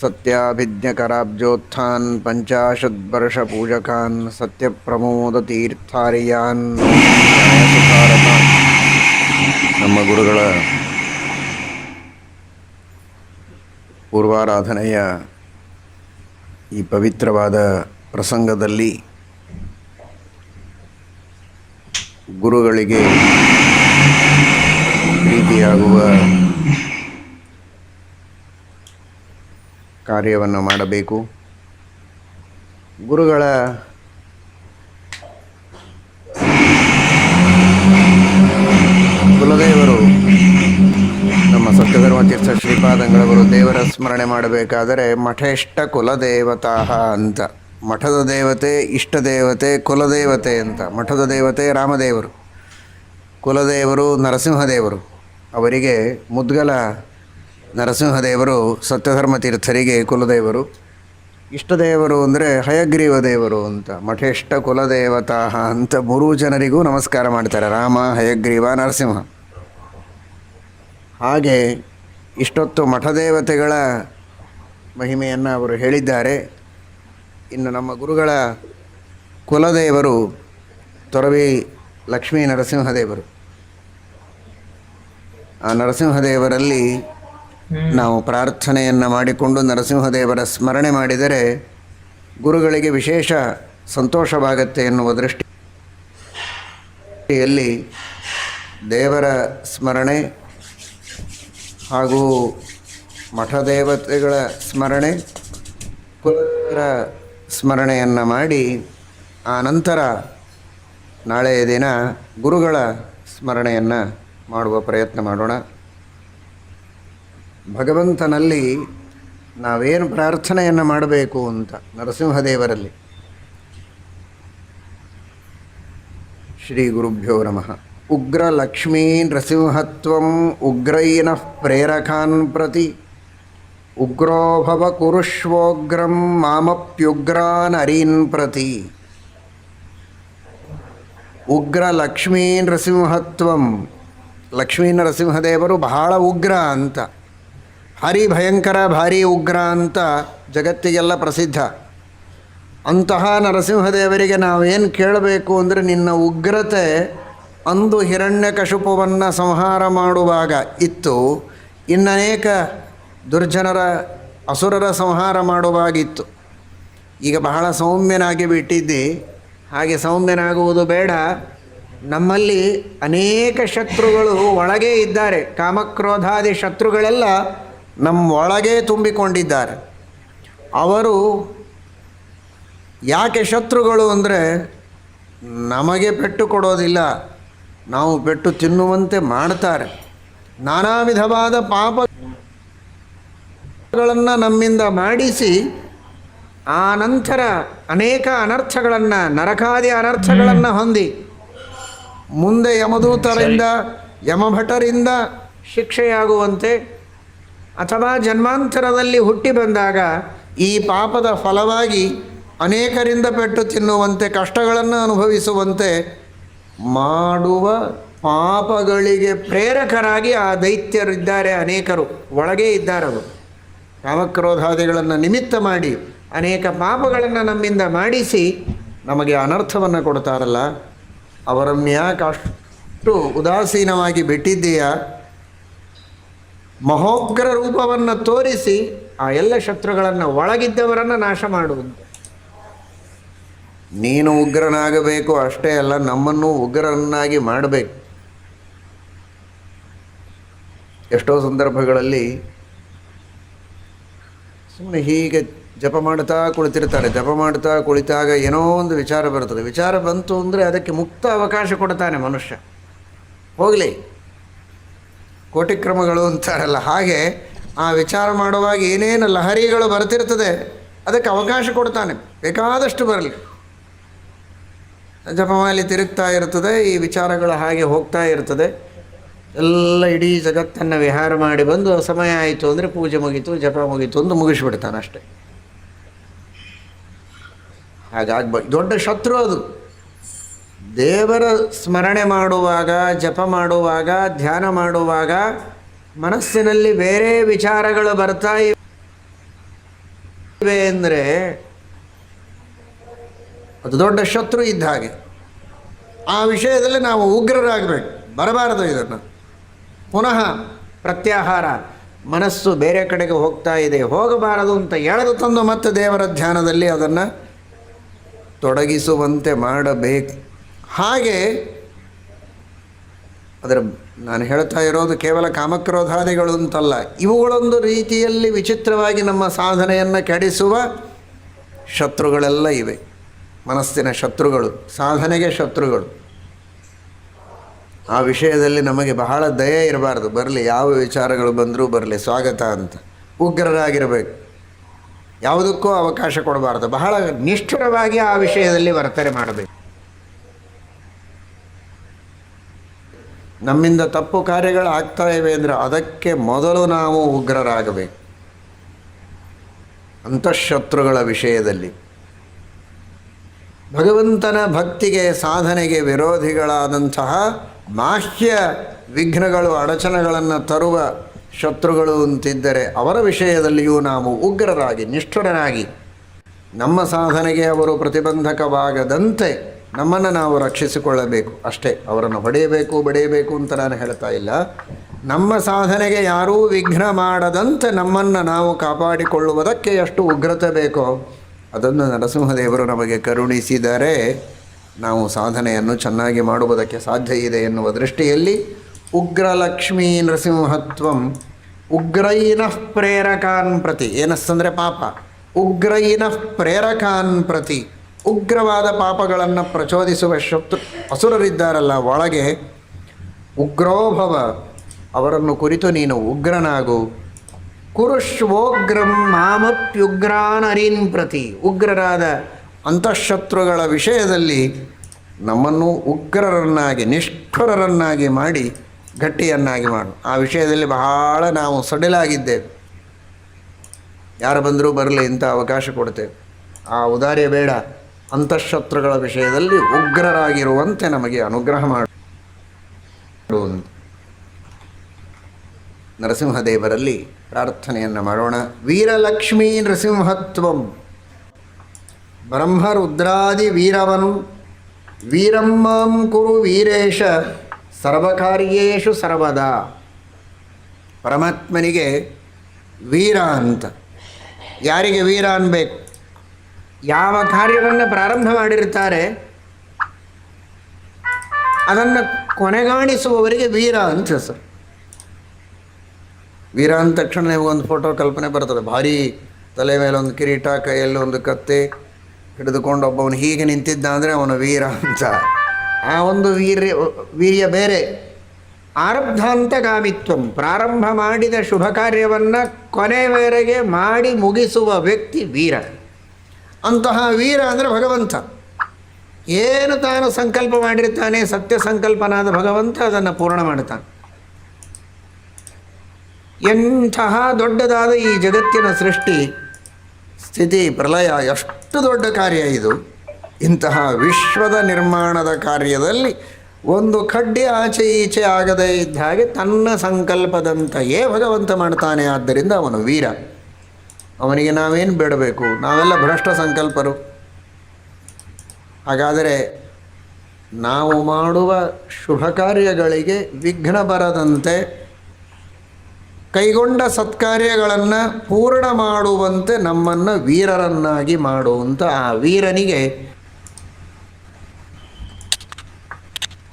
सत्याभिज्ञकराब्जोत्थान् पञ्चाशद्वर्षपूजकान् सत्यप्रमोदतीर्थार्यान् ಸುಧಾರತಾನ್ ನಮ್ಮ ಗುರುಗಳ ಪೂರ್ವಾರಾಧನೆಯ ಈ ಪವಿತ್ರವಾದ ಪ್ರಸಂಗದಲ್ಲಿ ಗುರುಗಳಿಗೆ ಪ್ರೀತಿಯಾಗುವ ಕಾರ್ಯವನ್ನು ಮಾಡಬೇಕು. ಗುರುಗಳ ಕುಲದೇವರು, ನಮ್ಮ ಸತ್ಯಧರ್ಮ ತೀರ್ಥ ಶ್ರೀಪಾದಂಗಳವರು ದೇವರ ಸ್ಮರಣೆ ಮಾಡಬೇಕಾದರೆ ಮಠೇಷ್ಟ ಕುಲದೇವತಾ ಅಂತ. ಮಠದ ದೇವತೆ, ಇಷ್ಟ ದೇವತೆ, ಕುಲದೇವತೆ ಅಂತ. ಮಠದ ದೇವತೆ ರಾಮದೇವರು. ಕುಲದೇವರು ನರಸಿಂಹದೇವರು. ಅವರಿಗೆ ಮುದ್ಗಲ ನರಸಿಂಹದೇವರು ಸತ್ಯಧರ್ಮ ತೀರ್ಥರಿಗೆ ಕುಲದೇವರು. ಇಷ್ಟದೇವರು ಅಂದರೆ ಹಯಗ್ರೀವ ದೇವರು ಅಂತ. ಮಠೇಷ್ಟ ಕುಲದೇವತಾ ಅಂತ ಮೂರು ಜನರಿಗೂ ನಮಸ್ಕಾರ ಮಾಡ್ತಾರೆ. ರಾಮ, ಹಯಗ್ರೀವ, ನರಸಿಂಹ. ಹಾಗೆ ಇಷ್ಟೊತ್ತು ಮಠದೇವತೆಗಳ ಮಹಿಮೆಯನ್ನು ಅವರು ಹೇಳಿದ್ದಾರೆ. ಇನ್ನು ನಮ್ಮ ಗುರುಗಳ ಕುಲದೇವರು ತೊರವಿ ಲಕ್ಷ್ಮೀ ನರಸಿಂಹದೇವರು. ಆ ನರಸಿಂಹದೇವರಲ್ಲಿ ನಾವು ಪ್ರಾರ್ಥನೆಯನ್ನು ಮಾಡಿಕೊಂಡು ನರಸಿಂಹದೇವರ ಸ್ಮರಣೆ ಮಾಡಿದರೆ ಗುರುಗಳಿಗೆ ವಿಶೇಷ ಸಂತೋಷವಾಗತ್ತೆ ಎನ್ನುವ ದೃಷ್ಟಿಯಲ್ಲಿ ದೇವರ ಸ್ಮರಣೆ ಹಾಗೂ ಮಠದೇವತೆಗಳ ಸ್ಮರಣೆ ಕುಲರ ಸ್ಮರಣೆಯನ್ನು ಮಾಡಿ ಆ ನಂತರ ನಾಳೆಯ ದಿನ ಗುರುಗಳ ಸ್ಮರಣೆಯನ್ನು ಮಾಡುವ ಪ್ರಯತ್ನ ಮಾಡೋಣ. ಭಗವಂತನಲ್ಲಿ ನಾವೇನು ಪ್ರಾರ್ಥನೆಯನ್ನು ಮಾಡಬೇಕು ಅಂತ ನರಸಿಂಹದೇವರಲ್ಲಿ. ಶ್ರೀ ಗುರುಭ್ಯೋ ನಮಃ. ಉಗ್ರ ಲಕ್ಷ್ಮೀ ನೃಸಿಂಹತ್ವಂ ಉಗ್ರೈನ ಪ್ರೇರಕಾನ್ ಪ್ರತಿ. ಉಗ್ರೋಭವ ಕುರುಷ್ವೋಗ್ರಂ ಮಾಮಪ್ಯುಗ್ರಾನ್ ಅರೀನ್ ಪ್ರತಿ. ಉಗ್ರ ಲಕ್ಷ್ಮೀ ನೃಸಿಂಹತ್ವಂ ಲಕ್ಷ್ಮೀ ನರಸಿಂಹದೇವರು ಬಹಳ ಉಗ್ರ ಅಂತ. ಹರಿ ಭಯಂಕರ ಭಾರಿ ಉಗ್ರ ಅಂತ ಜಗತ್ತಿಗೆಲ್ಲ ಪ್ರಸಿದ್ಧ. ಅಂತಹ ನರಸಿಂಹದೇವರಿಗೆ ನಾವೇನು ಕೇಳಬೇಕು ಅಂದರೆ ನಿನ್ನ ಉಗ್ರತೆ ಅಂದು ಹಿರಣ್ಯಕಶುಪವನ್ನು ಸಂಹಾರ ಮಾಡುವಾಗ ಇತ್ತು. ಇನ್ನನೇಕ ದುರ್ಜನರ ಅಸುರರ ಸಂಹಾರ ಮಾಡುವಾಗಿತ್ತು. ಈಗ ಬಹಳ ಸೌಮ್ಯನಾಗಿ ಬಿಟ್ಟಿದ್ದಿ. ಹಾಗೆ ಸೌಮ್ಯನಾಗುವುದು ಬೇಡ. ನಮ್ಮಲ್ಲಿ ಅನೇಕ ಶತ್ರುಗಳು ಒಳಗೇ ಇದ್ದಾರೆ. ಕಾಮಕ್ರೋಧಾದಿ ಶತ್ರುಗಳೆಲ್ಲ ನಮ್ಮ ಒಳಗೆ ತುಂಬಿಕೊಂಡಿದ್ದಾರೆ. ಅವರು ಯಾಕೆ ಶತ್ರುಗಳು ಅಂದರೆ ನಮಗೆ ಪೆಟ್ಟು ಕೊಡೋದಿಲ್ಲ. ನಾವು ಪೆಟ್ಟು ತಿನ್ನುವಂತೆ ಮಾಡ್ತಾರೆ. ನಾನಾ ವಿಧವಾದ ಪಾಪಗಳನ್ನು ನಮ್ಮಿಂದ ಮಾಡಿಸಿ ಆ ನಂತರ ಅನೇಕ ಅನರ್ಥಗಳನ್ನು ನರಕಾದಿ ಅನರ್ಥಗಳನ್ನು ಹೊಂದಿ ಮುಂದೆ ಯಮದೂತರಿಂದ ಯಮಭಟರಿಂದ ಶಿಕ್ಷೆಯಾಗುವಂತೆ ಅಥವಾ ಜನ್ಮಾಂತರದಲ್ಲಿ ಹುಟ್ಟಿ ಬಂದಾಗ ಈ ಪಾಪದ ಫಲವಾಗಿ ಅನೇಕರಿಂದ ಪೆಟ್ಟು ತಿನ್ನುವಂತೆ ಕಷ್ಟಗಳನ್ನು ಅನುಭವಿಸುವಂತೆ ಮಾಡುವ ಪಾಪಗಳಿಗೆ ಪ್ರೇರಕರಾಗಿ ಆ ದೈತ್ಯರಿದ್ದಾರೆ ಅನೇಕರು. ಒಳಗೇ ಇದ್ದಾರವರು ಕಾಮಕ್ರೋಧಾದಿಗಳನ್ನು ನಿಮಿತ್ತ ಮಾಡಿ, ಅನೇಕ ಪಾಪಗಳನ್ನು ನಮ್ಮಿಂದ ಮಾಡಿಸಿ ನಮಗೆ ಅನರ್ಥವನ್ನು ಕೊಡ್ತಾರಲ್ಲ. ಅವರನ್ನು ಯಾಕೆ ಅಷ್ಟು ಉದಾಸೀನವಾಗಿ ಬಿಟ್ಟಿದ್ದೀಯಾ? ಮಹೋಗ್ರ ರೂಪವನ್ನು ತೋರಿಸಿ ಆ ಎಲ್ಲ ಶತ್ರುಗಳನ್ನು ಒಳಗಿದ್ದವರನ್ನು ನಾಶ ಮಾಡುವುದು. ನೀನು ಉಗ್ರನಾಗಬೇಕು, ಅಷ್ಟೇ ಅಲ್ಲ, ನಮ್ಮನ್ನು ಉಗ್ರರನ್ನಾಗಿ ಮಾಡಬೇಕು. ಎಷ್ಟೋ ಸಂದರ್ಭಗಳಲ್ಲಿ ಸುಮ್ಮನೆ ಹೀಗೆ ಜಪ ಮಾಡ್ತಾ ಕುಳಿತಿರ್ತಾರೆ, ಜಪ ಮಾಡ್ತಾ ಕುಳಿತಾಗ ಏನೋ ಒಂದು ವಿಚಾರ ಬರ್ತದೆ ವಿಚಾರ ಬಂತು ಅಂದರೆ ಅದಕ್ಕೆ ಮುಕ್ತ ಅವಕಾಶ ಕೊಡ್ತಾನೆ ಮನುಷ್ಯ. ಹೋಗಲಿ. ಕೋಟಿಕ್ರಮಗಳು ಅಂತಾರಲ್ಲ. ಹಾಗೆ ಆ ವಿಚಾರ ಮಾಡುವಾಗ ಏನೇನು ಲಹರಿಗಳು ಬರ್ತಿರ್ತದೆ, ಅದಕ್ಕೆ ಅವಕಾಶ ಕೊಡ್ತಾನೆ. ಬೇಕಾದಷ್ಟು ಬರಲಿ. ಜಪಮಾಲಿ ತಿರುಗ್ತಾ ಇರ್ತದೆ, ಈ ವಿಚಾರಗಳು ಹಾಗೆ ಹೋಗ್ತಾ ಇರ್ತದೆ. ಎಲ್ಲ ಇಡೀ ಜಗತ್ತನ್ನು ವಿಹಾರ ಮಾಡಿ ಬಂದು ಸಮಯ ಆಯಿತು ಅಂದರೆ ಪೂಜೆ ಮುಗೀತು, ಜಪ ಮುಗೀತು ಒಂದು ಮುಗಿಸ್ಬಿಡ್ತಾನೆ ಅಷ್ಟೆ. ಹಾಗಾಗಿ ದೊಡ್ಡ ಶತ್ರು ಅದು. ದೇವರ ಸ್ಮರಣೆ ಮಾಡುವಾಗ, ಜಪ ಮಾಡುವಾಗ, ಧ್ಯಾನ ಮಾಡುವಾಗ ಮನಸ್ಸಿನಲ್ಲಿ ಬೇರೆ ವಿಚಾರಗಳು ಬರ್ತಾ ಇವೆ ಅಂದರೆ ಅದು ದೊಡ್ಡ ಶತ್ರು ಇದ್ದ ಹಾಗೆ. ಆ ವಿಷಯದಲ್ಲಿ ನಾವು ಉಗ್ರರಾಗಬೇಕು. ಬರಬಾರದು ಇದನ್ನು. ಪುನಃ ಪ್ರತ್ಯಾಹಾರ. ಮನಸ್ಸು ಬೇರೆ ಕಡೆಗೆ ಹೋಗ್ತಾ ಇದೆ. ಹೋಗಬಾರದು ಅಂತ ಎಳೆದು ತಂದು ಮತ್ತೆ ದೇವರ ಧ್ಯಾನದಲ್ಲಿ ಅದನ್ನು ತೊಡಗಿಸುವಂತೆ ಮಾಡಬೇಕು. ಹಾಗೆ ಅದರ ನಾನು ಹೇಳ್ತಾ ಇರೋದು ಕೇವಲ ಕಾಮಕ್ರೋಧಾದಿಗಳು ಅಂತಲ್ಲ, ಇವುಗಳೊಂದು ರೀತಿಯಲ್ಲಿ ವಿಚಿತ್ರವಾಗಿ ನಮ್ಮ ಸಾಧನೆಯನ್ನು ಕೆಡಿಸುವ ಶತ್ರುಗಳೆಲ್ಲ ಇವೆ. ಮನಸ್ಸಿನ ಶತ್ರುಗಳು, ಸಾಧನೆಗೆ ಶತ್ರುಗಳು. ಆ ವಿಷಯದಲ್ಲಿ ನಮಗೆ ಬಹಳ ದಯೆ ಇರಬಾರ್ದು. ಬರಲಿ, ಯಾವ ವಿಚಾರಗಳು ಬಂದರೂ ಬರಲಿ, ಸ್ವಾಗತ ಅಂತ. ಉಗ್ರರಾಗಿರಬೇಕು. ಯಾವುದಕ್ಕೂ ಅವಕಾಶ ಕೊಡಬಾರ್ದು. ಬಹಳ ನಿಷ್ಠುರವಾಗಿ ಆ ವಿಷಯದಲ್ಲಿ ವರ್ತನೆ ಮಾಡಬೇಕು. ನಮ್ಮಿಂದ ತಪ್ಪು ಕಾರ್ಯಗಳು ಆಗ್ತಾ ಇವೆ ಅಂದರೆ ಅದಕ್ಕೆ ಮೊದಲು ನಾವು ಉಗ್ರರಾಗಬೇಕು. ಅಂತಃಶತ್ರುಗಳ ವಿಷಯದಲ್ಲಿ. ಭಗವಂತನ ಭಕ್ತಿಗೆ, ಸಾಧನೆಗೆ ವಿರೋಧಿಗಳಾದಂತಹ ಬಾಹ್ಯ ವಿಘ್ನಗಳು, ಅಡಚಣೆಗಳನ್ನು ತರುವ ಶತ್ರುಗಳು ಅಂತಿದ್ದರೆ ಅವರ ವಿಷಯದಲ್ಲಿಯೂ ನಾವು ಉಗ್ರರಾಗಿ, ನಿಷ್ಠರನಾಗಿ ನಮ್ಮ ಸಾಧನೆಗೆ ಅವರು ಪ್ರತಿಬಂಧಕವಾಗದಂತೆ ನಮ್ಮನ್ನು ನಾವು ರಕ್ಷಿಸಿಕೊಳ್ಳಬೇಕು, ಅಷ್ಟೇ. ಅವರನ್ನು ಹೊಡೆಯಬೇಕು ಬಡಿಯಬೇಕು ಅಂತ ನಾನು ಹೇಳ್ತಾ ಇಲ್ಲ. ನಮ್ಮ ಸಾಧನೆಗೆ ಯಾರೂ ವಿಘ್ನ ಮಾಡದಂತೆ ನಮ್ಮನ್ನು ನಾವು ಕಾಪಾಡಿಕೊಳ್ಳುವುದಕ್ಕೆ ಎಷ್ಟು ಉಗ್ರತೆ ಬೇಕೋ, ಅದನ್ನು ನರಸಿಂಹದೇವರು ನಮಗೆ ಕರುಣಿಸಿದರೆ ನಾವು ಸಾಧನೆಯನ್ನು ಚೆನ್ನಾಗಿ ಮಾಡುವುದಕ್ಕೆ ಸಾಧ್ಯ ಇದೆ ಎನ್ನುವ ದೃಷ್ಟಿಯಲ್ಲಿ ಉಗ್ರಲಕ್ಷ್ಮೀ ನರಸಿಂಹತ್ವಂ ಉಗ್ರೈನಃ ಪ್ರೇರಕಾನ್ ಪ್ರತಿ. ಏನಸ್ತಂದರೆ ಪಾಪ. ಉಗ್ರೈನಃ ಪ್ರೇರಕಾನ್ ಪ್ರತಿ. ಉಗ್ರವಾದ ಪಾಪಗಳನ್ನು ಪ್ರಚೋದಿಸುವ ಶತ್ರು ಅಸುರರಿದ್ದಾರಲ್ಲ, ಒಳಗೆ ಉಗ್ರೋಭವ ಅವರನ್ನು ಕುರಿತು ನೀನು ಉಗ್ರನಾಗು. ಕುರುಶ್ವೋಗ್ರಂ ಮಾಮಪ್ಯುಗ್ರಾನ್ ಪ್ರತಿ. ಉಗ್ರರಾದ ಅಂತಃಶತ್ರುಗಳ ವಿಷಯದಲ್ಲಿ ನಮ್ಮನ್ನು ಉಗ್ರರನ್ನಾಗಿ, ನಿಷ್ಠುರರನ್ನಾಗಿ ಮಾಡಿ, ಗಟ್ಟಿಯನ್ನಾಗಿ ಮಾಡು. ಆ ವಿಷಯದಲ್ಲಿ ಬಹಳ ನಾವು ಸಡಿಲಾಗಿದ್ದೇವೆ. ಯಾರು ಬಂದರೂ ಬರಲಿ ಅಂತ ಅವಕಾಶ ಕೊಡ್ತೇವೆ ಆ ಉದಾರ್ಯ ಬೇಡ. ಅಂತಃಶತ್ರುಗಳ ವಿಷಯದಲ್ಲಿ ಉಗ್ರರಾಗಿರುವಂತೆ ನಮಗೆ ಅನುಗ್ರಹ ಮಾಡು ನರಸಿಂಹದೇವರಲ್ಲಿ ಪ್ರಾರ್ಥನೆಯನ್ನು ಮಾಡೋಣ. ವೀರಲಕ್ಷ್ಮೀ ನರಸಿಂಹತ್ವಂ. ಬ್ರಹ್ಮರುದ್ರಾದಿ ವೀರವನ್. ವೀರಮ್ಮಂ ಕುರು ವೀರೇಶ. ಸರ್ವಕಾರ್ಯೇಶು ಸರ್ವದಾ. ಪರಮಾತ್ಮನಿಗೆ ವೀರ ಅಂತ. ಯಾರಿಗೆ ವೀರ ಅನ್ಬೇಕು? ಯಾವ ಕಾರ್ಯವನ್ನು ಪ್ರಾರಂಭ ಮಾಡಿರುತ್ತಾರೆ, ಅದನ್ನು ಕೊನೆಗಾಣಿಸುವವರಿಗೆ ವೀರ ಅಂತ ಹೆಸರು. ವೀರ ಅಂದ ತಕ್ಷಣ ಒಂದು ಫೋಟೋ ಕಲ್ಪನೆ ಬರ್ತದೆ. ಭಾರಿ ತಲೆ ಮೇಲೆ ಒಂದು ಕಿರೀಟ, ಕೈಯಲ್ಲಿ ಒಂದು ಕತ್ತೆ ಹಿಡಿದುಕೊಂಡು ಒಬ್ಬವನು ಹೀಗೆ ನಿಂತಿದ್ದ ಅಂದರೆ ಅವನು ವೀರ ಅಂತ. ಆ ಒಂದು ವೀರ್ಯ ವೀರ್ಯ ಬೇರೆ. ಆರಬ್ಧಾಂತಗಾಮಿತ್ವಂ, ಪ್ರಾರಂಭ ಮಾಡಿದ ಶುಭ ಕಾರ್ಯವನ್ನು ಕೊನೆವರೆಗೆ ಮಾಡಿ ಮುಗಿಸುವ ವ್ಯಕ್ತಿ ವೀರ. ಅಂತಹ ವೀರ ಅಂದರೆ ಭಗವಂತ. ಏನು ತಾನು ಸಂಕಲ್ಪ ಮಾಡಿರ್ತಾನೆ ಸತ್ಯ ಸಂಕಲ್ಪನಾದ ಭಗವಂತ ಅದನ್ನು ಪೂರ್ಣ ಮಾಡುತ್ತಾನೆ ಎಂತಹ ದೊಡ್ಡದಾದ ಈ ಜಗತ್ತಿನ ಸೃಷ್ಟಿ, ಸ್ಥಿತಿ, ಪ್ರಲಯ, ಎಷ್ಟು ದೊಡ್ಡ ಕಾರ್ಯ ಇದು. ಇಂತಹ ವಿಶ್ವದ ನಿರ್ಮಾಣದ ಕಾರ್ಯದಲ್ಲಿ ಒಂದು ಕಡ್ಡಿ ಆಚೆ ಈಚೆ ಆಗದೇ ಇದ್ದ ಹಾಗೆ ತನ್ನ ಸಂಕಲ್ಪದಂತೆಯೇ ಭಗವಂತ ಮಾಡ್ತಾನೆ. ಆದ್ದರಿಂದ ಅವನು ವೀರ. ಅವನಿಗೆ ನಾವೇನು ಬೇಡಬೇಕು? ನಾವೆಲ್ಲ ಭ್ರಷ್ಟ ಸಂಕಲ್ಪರು. ಹಾಗಾದರೆ ನಾವು ಮಾಡುವ ಶುಭ ಕಾರ್ಯಗಳಿಗೆ ವಿಘ್ನ ಬರದಂತೆ ಕೈಗೊಂಡ ಸತ್ಕಾರ್ಯಗಳನ್ನು ಪೂರ್ಣ ಮಾಡುವಂತೆ ನಮ್ಮನ್ನು ವೀರರನ್ನಾಗಿ ಮಾಡುವಂಥ ಆ ವೀರನಿಗೆ